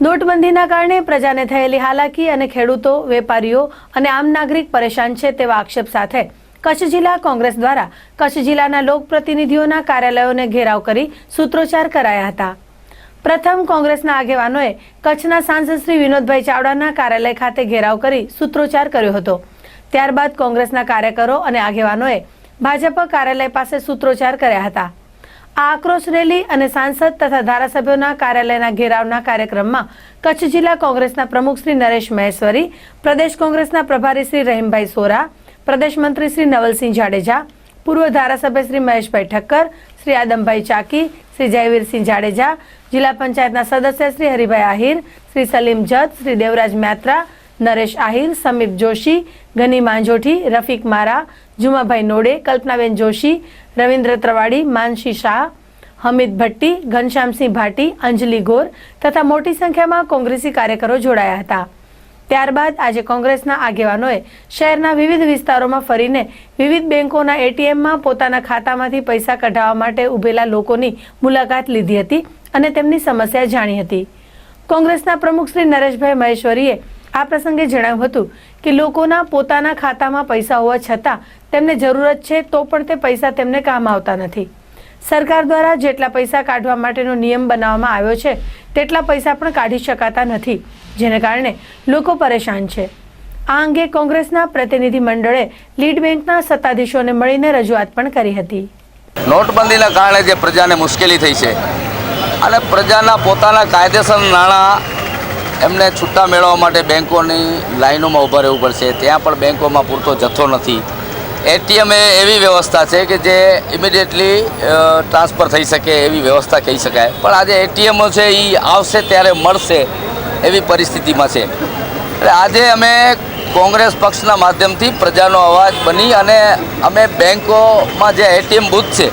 નોટબંધીના કારણે પ્રજાને થયેલી હાલાકી અને ખેડૂતો, વેપારીઓ અને આમ નાગરિક પરેશાન છે તેવા આક્ષેપ સાથે કચ્છ જિલ્લા કોંગ્રેસ દ્વારા કચ્છ જિલ્લાના લોકપ્રતિનિધિઓના કાર્યાલયોને ઘેરાવ કરી સૂત્રોચ્ચાર કરાયા હતા. પ્રથમ કોંગ્રેસના આગેવાનોએ કચ્છના સાંસદ શ્રી વિનોદભાઈ ચાવડાના કાર્યાલય ખાતે ઘેરાવ કરી સૂત્રોચ્ચાર કર્યો હતો. ત્યારબાદ કોંગ્રેસના કાર્યકરો અને આગેવાનોએ ભાજપ કાર્યાલય પાસે સૂત્રોચ્ચાર કર્યા હતા. આ આક્રોશ રેલી અને સાંસદ તથા ધારાસભ્યોના કાર્યાલયના ઘેરાવના કાર્યક્રમમાં કચ્છ જિલ્લા કોંગ્રેસના પ્રમુખ શ્રી નરેશ મહેશ્વરી, પ્રદેશ કોંગ્રેસના પ્રભારી શ્રી રહીમભાઈ સોરા, પ્રદેશ મંત્રી શ્રી નવલસિંહ જાડેજા, પૂર્વ ધારાસભ્ય શ્રી મહેશભાઈ ઠક્કર, શ્રી આદમભાઈ ચાકી, શ્રી જયવીરસિંહ જાડેજા, જિલ્લા પંચાયતના સદસ્ય શ્રી હરિભાઈ આહિર, શ્રી સલીમ જત શ્રી દેવરાજ મ્યાત્રા નરેશ આહિર, સમીપ જોશી, ગની માંજોઠી, રફીક મારા, જુમાભાઈ નોડે, કલ્પનાબેન જોશી, રવિન્દ્ર ત્રવાડી, માનસી શાહ, હમીદ ભટ્ટી, ઘનશ્યામસિંહ ભાટી, અંજલિ ગોર તથા મોટી સંખ્યામાં કોંગ્રેસી કાર્યકરો જોડાયા હતા. ત્યારબાદ આજે કોંગ્રેસના આગેવાનોએ શહેરના વિવિધ વિસ્તારોમાં ફરીને વિવિધ બેંકોના એટીએમમાં પોતાના ખાતામાંથી પૈસા કઢાવવા માટે ઉભેલા લોકોની મુલાકાત લીધી હતી અને તેમની સમસ્યા જાણી હતી. કોંગ્રેસના પ્રમુખ શ્રી નરેશભાઈ મહેશ્વરીએ આ પ્રસંગે જણાવ્યું હતું કે લોકોના પોતાના ખાતામાં પૈસા હોવા છતાં તેમને જરૂરત છે તો પણ તે પૈસા તેમને કામ આવતા નથી. સરકાર દ્વારા જેટલા પૈસા કાઢવા માટેનો નિયમ બનાવવામાં આવ્યો છે, તેટલા પૈસા પણ કાઢી શકાતા નથી, જેને કારણે લોકો પરેશાન છે. આ અંગે કોંગ્રેસના પ્રતિનિધિ મંડળે લીડ બેંકના સત્તાધીશોને મળીને રજૂઆત પણ કરી હતી. નોટબંધીના કારણે જે પ્રજાને મુશ્કેલી થઈ છે અને પ્રજાના પોતાના કાયદેસર નાણાં એમને છૂટા મેળવવા માટે બેંકોની લાઈનોમાં ઊભા રહેવું પડશે. ત્યાં પણ બેંકોમાં પૂરતો જથ્થો નથી. એટીએમ એ એવી વ્યવસ્થા છે કે જે ઇમિડિયેટલી ટ્રાન્સફર થઈ શકે એવી વ્યવસ્થા કહી શકાય. પણ આજે એટીએમો છે એ આવશે ત્યારે મળશે એવી પરિસ્થિતિમાં છે. એટલે આજે અમે કોંગ્રેસ પક્ષના માધ્યમથી પ્રજાનો અવાજ બની અને અમે બેંકોમાં જે એટીએમ બૂથ છે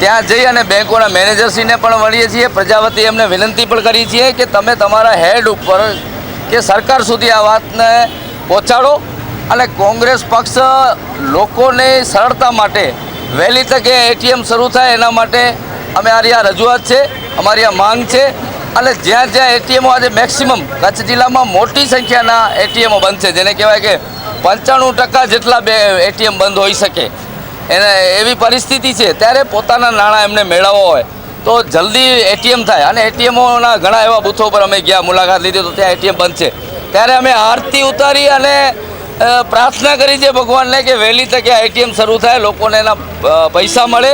ત્યાં જઈ અને બેંકોના મેનેજરશ્રીને પણ મળીએ છીએ. પ્રજાપતિ એમને વિનંતી પણ કરી છીએ કે તમે તમારા હેડ ઉપર કે સરકાર સુધી આ વાતને પહોંચાડો અને કોંગ્રેસ પક્ષ લોકોને સરળતા માટે વહેલી તકે એટીએમ શરૂ થાય એના માટે અમે આ રજૂઆત છે, અમારી આ માંગ છે અને જ્યાં જ્યાં એટીએમો આજે મેક્સિમમ કચ્છ જિલ્લામાં મોટી સંખ્યાના એટીએમો બંધ છે, જેને કહેવાય કે પંચાણું ટકા જેટલા બે એટીએમ બંધ હોઈ શકે. એને એવી પરિસ્થિતિ છે, ત્યારે પોતાના નાણાં એમને મેળવવા હોય. તો જલ્દી એટીએમ થાય. અને એટીએમોના ઘણા એવા બૂથો પર અમે ગયા, મુલાકાત લીધી, તો ત્યાં એટીએમ બંધ છે. ત્યારે અમે આરતી ઉતારી અને પ્રાર્થના કરી છે ભગવાનને કે વહેલી તકે આ એટીએમ શરૂ થાય, લોકોને એના પૈસા મળે.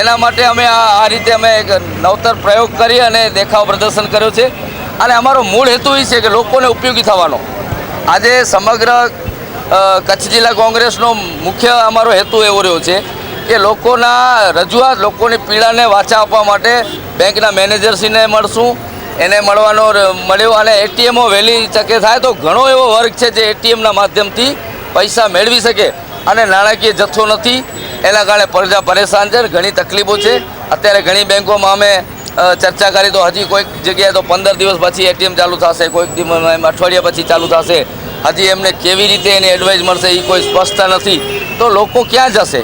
એના માટે અમે આ રીતે અમે એક નવતર પ્રયોગ કરી અને દેખાવ પ્રદર્શન કર્યો છે. અને અમારો મૂળ હેતુ એ છે કે લોકોને ઉપયોગી થવાનો. આજે સમગ્ર કચ્છ જિલ્લા કોંગ્રેસનો મુખ્ય અમારો હેતુ એવો રહ્યો છે કે લોકોના રજૂઆત લોકોની પીડાને વાચા આપવા માટે બેંકના મેનેજરશ્રીને મળશું, એને મળવાનો મળ્યો અને એટીએમો વહેલી તકે થાય તો ઘણો એવો વર્ગ છે જે એટીએમના માધ્યમથી પૈસા મેળવી શકે અને નાણાકીય જથ્થો નથી. એના કારણે પ્રજા પરેશાન છે ઘણી તકલીફો છે. અત્યારે ઘણી બેંકોમાં અમે ચર્ચા કરી તો હજી કોઈક જગ્યાએ તો પંદર દિવસ પછી એટીએમ ચાલુ થશે, કોઈક દિવસ અઠવાડિયા પછી ચાલુ થશે. હજી એમને કેવી રીતે એને એડવાઇસ મળશે એ કોઈ સ્પષ્ટતા નથી. તો લોકો ક્યાં જશે?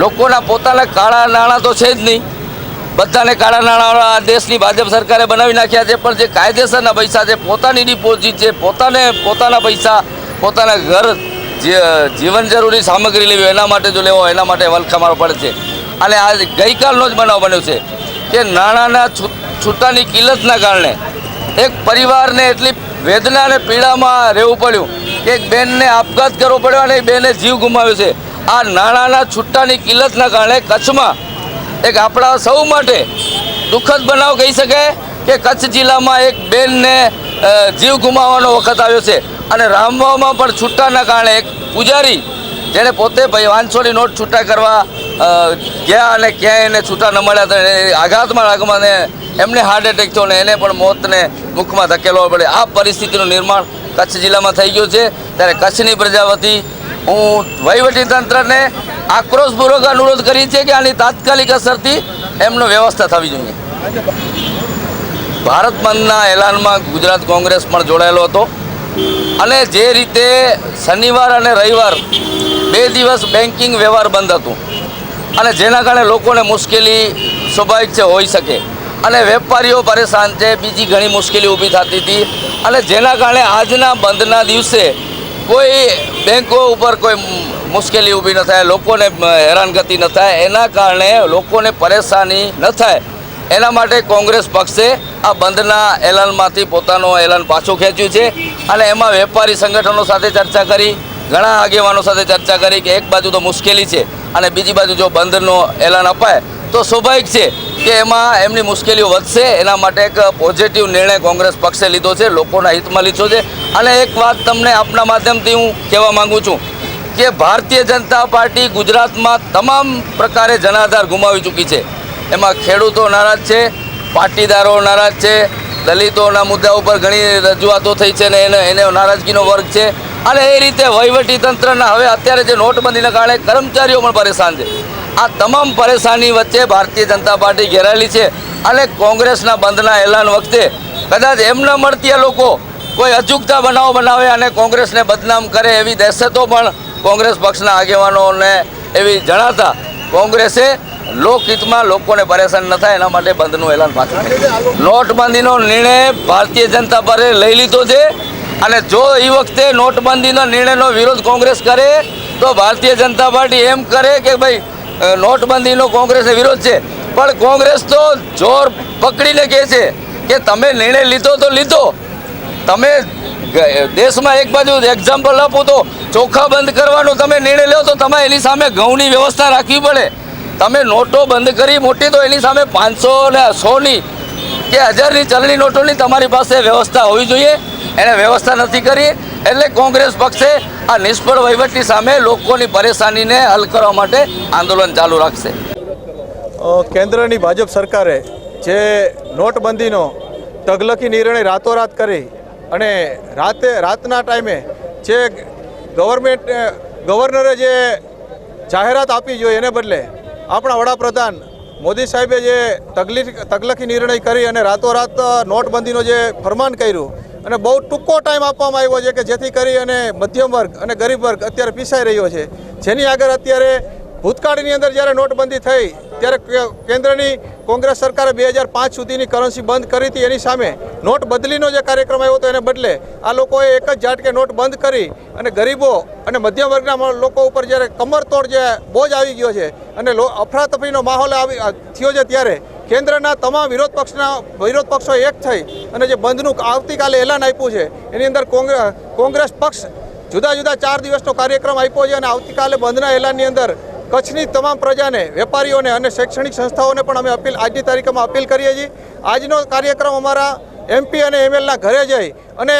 લોકોના પોતાના કાળા નાણાં તો છે જ નહીં. બધાને કાળા નાણાં આ દેશની ભાજપ સરકારે બનાવી નાખ્યા છે, પણ જે કાયદેસરના પૈસા છે, પોતાની ડિપોઝિટ છે, પોતાને, પોતાના પૈસા, પોતાના ઘર જીવન જરૂરી સામગ્રી લેવી એના માટે જો લેવો એના માટે વલખા મારવો પડે છે. અને આ ગઈકાલનો જ બનાવ બન્યો છે કે નાણાંના છૂટાની કિલ્લતના કારણે એક પરિવારને એટલી વેદના અને પીડામાં રહેવું પડ્યું. કે એક બેનને આપઘાત કરવો પડ્યો અને એ બેને જીવ ગુમાવ્યો છે. આ નાણાંના છૂટાની કિલ્લતના કારણે કચ્છમાં એક આપણા સૌ માટે દુઃખદ બનાવ કહી શકાય કે કચ્છ જિલ્લામાં એક બેનને જીવ ગુમાવવાનો વખત આવ્યો છે. અને રામવામાં પણ છૂટાના કારણે એક પૂજારી, જેણે પોતે ભાઈ વાંસોની નોટ છૂટા કરવા ગયા અને ક્યાંય એને છૂટા ન મળ્યા તો એને આઘાતમાં આગમાં એમને હાર્ટ એટેક થયો ને એને પણ મોતને મુખમાં ધકેલવો પડે. આ પરિસ્થિતિનું નિર્માણ કચ્છ જિલ્લામાં થઈ ગયું છે. ત્યારે કચ્છની પ્રજા વતી હું વહીવટી તંત્રને આક્રોશપૂર્વક અનુરોધ કરી છે કે આની તાત્કાલિક અસરથી એમનો વ્યવસ્થા થવી જોઈએ. ભારત બંધના એલાનમાં ગુજરાત કોંગ્રેસ પણ જોડાયેલો હતો. અને જે રીતે શનિવાર અને રવિવાર બે દિવસ બેન્કિંગ વ્યવહાર બંધ હતું. અને જેના કારણે લોકોને મુશ્કેલી સ્વાભાવિક છે, હોઈ શકે. અને વેપારીઓ પરેશાન છે, બીજી ઘણી મુશ્કેલી ઊભી થતી હતી. અને જેના કારણે આજના બંધના દિવસે કોઈ બેંકો ઉપર કોઈ મુશ્કેલી ઊભી ન થાય, લોકોને હેરાનગતિ ન થાય. એના કારણે લોકોને પરેશાની ન થાય. એના માટે કોંગ્રેસ પક્ષે આ બંધના એલાનમાંથી પોતાનું એલાન પાછું ખેંચ્યું છે. અને એમાં વેપારી સંગઠનો સાથે ચર્ચા કરી, ઘણા આગેવાનો સાથે ચર્ચા કરી કે એક બાજુ તો મુશ્કેલી છે. અને બીજી બાજુ જો બંધનો એલાન અપાય, તો સ્વાભાવિક છે કે એમાં એમની મુશ્કેલીઓ વધશે. એના માટે એક પોઝિટિવ નિર્ણય કોંગ્રેસ પક્ષે લીધો છે. લોકોના હિતમાં લીધો છે. અને એક વાત તમને આપના માધ્યમથી હું કહેવા માંગુ છું કે ભારતીય જનતા પાર્ટી ગુજરાતમાં તમામ પ્રકારે જનાધાર ગુમાવી ચૂકી છે. એમાં ખેડૂતો નારાજ છે, પાટીદારો નારાજ છે દલિતોના મુદ્દા ઉપર ઘણી રજૂઆતો થઈ છે ને એને એને નારાજગીનો વર્ગ છે. અને એ રીતે વહીવટી તંત્રના હવે અત્યારે જે નોટબંધીના કારણે કર્મચારીઓ પણ પરેશાન છે. આ તમામ પરેશાની વચ્ચે ભારતીય જનતા પાર્ટી ઘેરાયેલી છે અને કોંગ્રેસના બંધના એલાન વખતે કદાચ એમને મળતી આ લોકો કોઈ અચૂકતા બનાવો બનાવે અને કોંગ્રેસને બદનામ કરે એવી દહેશતો પણ કોંગ્રેસ પક્ષના આગેવાનોને એવી જણાતા કોંગ્રેસે લોકહિતમાં લોકોને પરેશાન ન થાય, એના માટે બંધનું એલાન પાછું નોટબંધીનો નિર્ણય ભારતીય જનતા પાર્ટીએ લઈ લીધો છે અને જો એ વખતે નોટબંધીના નિર્ણયનો વિરોધ કોંગ્રેસ કરે, તો ભારતીય જનતા પાર્ટી એમ કરે કે ભાઈ નોટબંધીનો કોંગ્રેસને વિરોધ છે. પણ કોંગ્રેસ તો જોર પકડીને કહે છે કે તમે નિર્ણય લીધો તો લીધો. તમે દેશમાં એક બાજુ એક્ઝામ્પલ આપો તો ચોખા બંધ કરવાનો તમે નિર્ણય લો તો તમે એની સામે ઘઉંની વ્યવસ્થા રાખવી પડે. તમે નોટો બંધ કરી મોટી તો એની સામે પાંચસો ને સોની કે હજારની ચલણી નોટોની તમારી પાસે વ્યવસ્થા હોવી જોઈએ. એને વ્યવસ્થા નથી કરી. એટલે કોંગ્રેસ પક્ષે આ નિષ્ફળ વહીવટની સામે લોકોની પરેશાનીને હલ કરવા માટે આંદોલન ચાલુ રાખશે. કેન્દ્રની ભાજપ સરકારે જે નોટબંધીનો તગલકી નિર્ણય રાતોરાત કરી અને રાતે, રાતના ટાઈમે જે ગવર્મેન્ટ ગવર્નરે જે જાહેરાત આપી જોઈએ એને બદલે આપણા વડાપ્રધાન મોદી સાહેબે જે તગલી તકલખી નિર્ણય કરી અને રાતોરાત નોટબંધીનો જે ફરમાન કર્યું અને બહુ ટૂંકો ટાઈમ આપવામાં આવ્યો છે કે જેથી કરી અને મધ્યમ વર્ગ અને ગરીબ વર્ગ અત્યારે પીસાઈ રહ્યો છે. જેની આગળ અત્યારે ભૂતકાળની અંદર જ્યારે નોટબંધી થઈ, ત્યારે કેન્દ્રની કોંગ્રેસ સરકારે બે હજાર પાંચ સુધીની કરન્સી બંધ કરી હતી. એની સામે નોટ બદલીનો જે કાર્યક્રમ આવ્યો હતો, એને બદલે આ લોકોએ એક જ ઝાટકે નોટ બંધ કરી અને ગરીબો અને મધ્યમ વર્ગના લોકો ઉપર જ્યારે કમરતોડ જે બોજ આવી ગયો છે અને અફરાતફરીનો માહોલ આવી થયો છે ત્યારે કેન્દ્રના તમામ વિરોધ પક્ષના, વિરોધ પક્ષો એક થઈ અને જે બંધનું આવતીકાલે એલાન આપ્યું છે, એની અંદર કોંગ્રેસ પક્ષ જુદા જુદા ચાર દિવસનો કાર્યક્રમ આપ્યો છે અને આવતીકાલે બંધના એલાનની અંદર કચ્છની તમામ પ્રજાને, વેપારીઓને અને શૈક્ષણિક સંસ્થાઓને પણ અમે અપીલ, આજની તારીખમાં અપીલ કરીએ છીએ. આજનો કાર્યક્રમ અમારા એમપી અને એમએલના ઘરે જઈ અને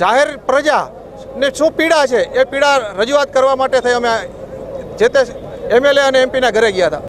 જાહેર પ્રજાને શું પીડા છે, એ પીડા રજૂઆત કરવા માટે થઈ અમે જે તે એમએલએ અને એમપીના ઘરે ગયા હતા.